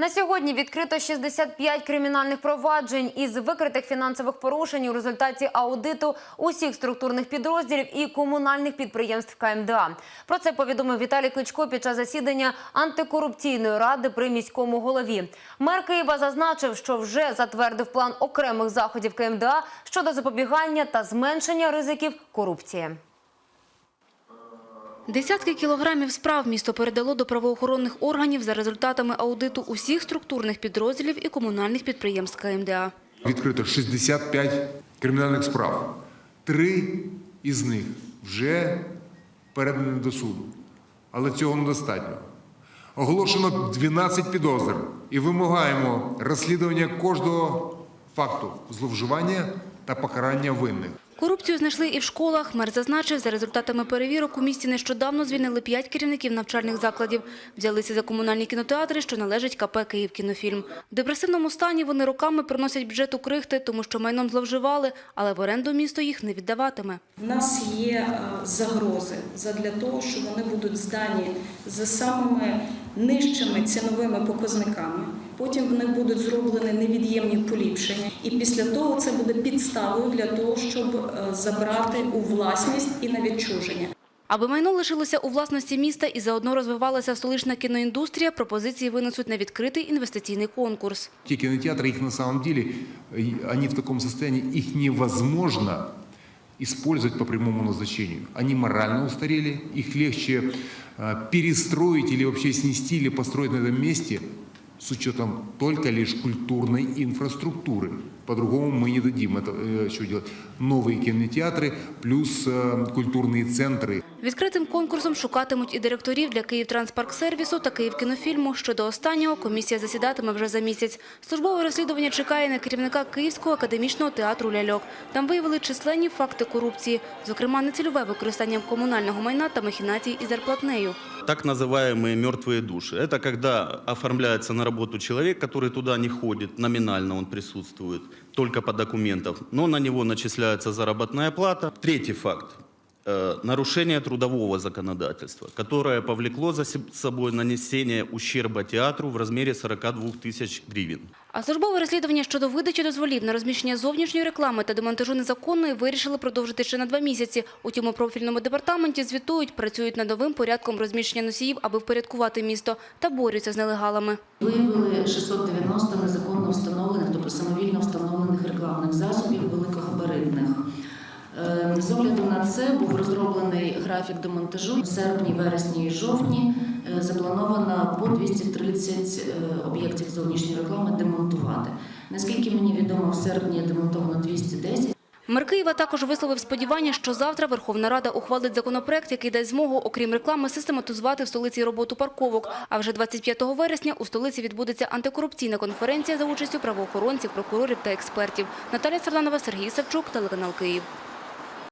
На сьогодні відкрито 65 кримінальних проваджень із викритих фінансових порушень у результаті аудиту усіх структурних підрозділів і комунальних підприємств КМДА. Про це повідомив Віталій Кличко під час засідання антикорупційної ради при міському голові. Мер Києва зазначив, що вже затвердив план окремих заходів КМДА щодо запобігання та зменшення ризиків корупції. Десятки кілограмів справ місто передало до правоохоронних органів за результатами аудиту усіх структурних підрозділів і комунальних підприємств КМДА. Відкрито 65 кримінальних справ. Три із них вже передані до суду. Але цього недостатньо. Оголошено 12 підозр і вимагаємо розслідування кожного факту зловживання та покарання винних. Корупцію знайшли і в школах. Мер зазначив, за результатами перевірок у місті нещодавно звільнили п'ять керівників навчальних закладів. Взялися за комунальні кінотеатри, що належать КП «Київкінофільм». В депресивному стані вони роками приносять бюджету крихти, тому що майном зловживали, але в оренду місто їх не віддаватиме. У нас є е, загрози задля того, що вони будуть здані за самими нижчими ціновими показниками. Потім в них будуть зроблені невід'ємні поліпшення, і після того це буде підставою для того, щоб е, забрати у власність і на відчуження. Аби майно лишилося у власності міста і заодно розвивалася столична кіноіндустрія, пропозиції винесуть на відкритий інвестиційний конкурс. Те кинотеатры, их на самом деле, э, они в таком состоянии, их невозможно использовать по прямому назначению. Они морально устарели, их легче э, перестроить или вообще снести или построить на этом месте с учетом только лишь культурной инфраструктуры. По-другому мы не дадим это, э, что делать. Новые кинотеатры плюс э, культурные центры. Відкритим конкурсом шукатимуть і директорів для «Київтранспарксервісу» та «Київкінофільму». Щодо останнього комісія засідатиме вже за місяць. Службове розслідування чекає на керівника Київського академічного театру «Ляльок». Там виявили численні факти корупції, зокрема нецільове використання комунального майна та махінацій із зарплатнею. так называемые мертвые души. Это когда оформляется на работу человек, который туда не ходит, номинально он присутствует, только по документам, но на него начисляется заработная плата. Третий факт. Э, Нарушение трудового законодательства, которое повлекло за собой нанесение ущерба театру в размере 42 тысяч гривен. А службове розслідування щодо видачі дозволів на розміщення зовнішньої реклами та демонтажу незаконної вирішили продовжити ще на два місяці. Утім, у профільному департаменті звітують, працюють над новим порядком розміщення носіїв, аби впорядкувати місто, та борються з нелегалами. Виявили 690 незаконно встановлених, тобто самовільно встановлених рекламних засобів великогабаритних. Е, З огляду на це був розроблений графік демонтажу. В серпні, вересні і жовтні е, заплановано по 230 е, об'єктів зовнішньої реклами демонтувати. Наскільки мені відомо, в серпні демонтовано 210. Мер Києва також висловив сподівання, що завтра Верховна Рада ухвалить законопроект, який дасть змогу, окрім реклами, систематизувати в столиці роботу парковок. А вже 25 вересня у столиці відбудеться антикорупційна конференція за участю правоохоронців, прокурорів та експертів. Наталя Сарданова, Сергій Савчук, телеканал Київ.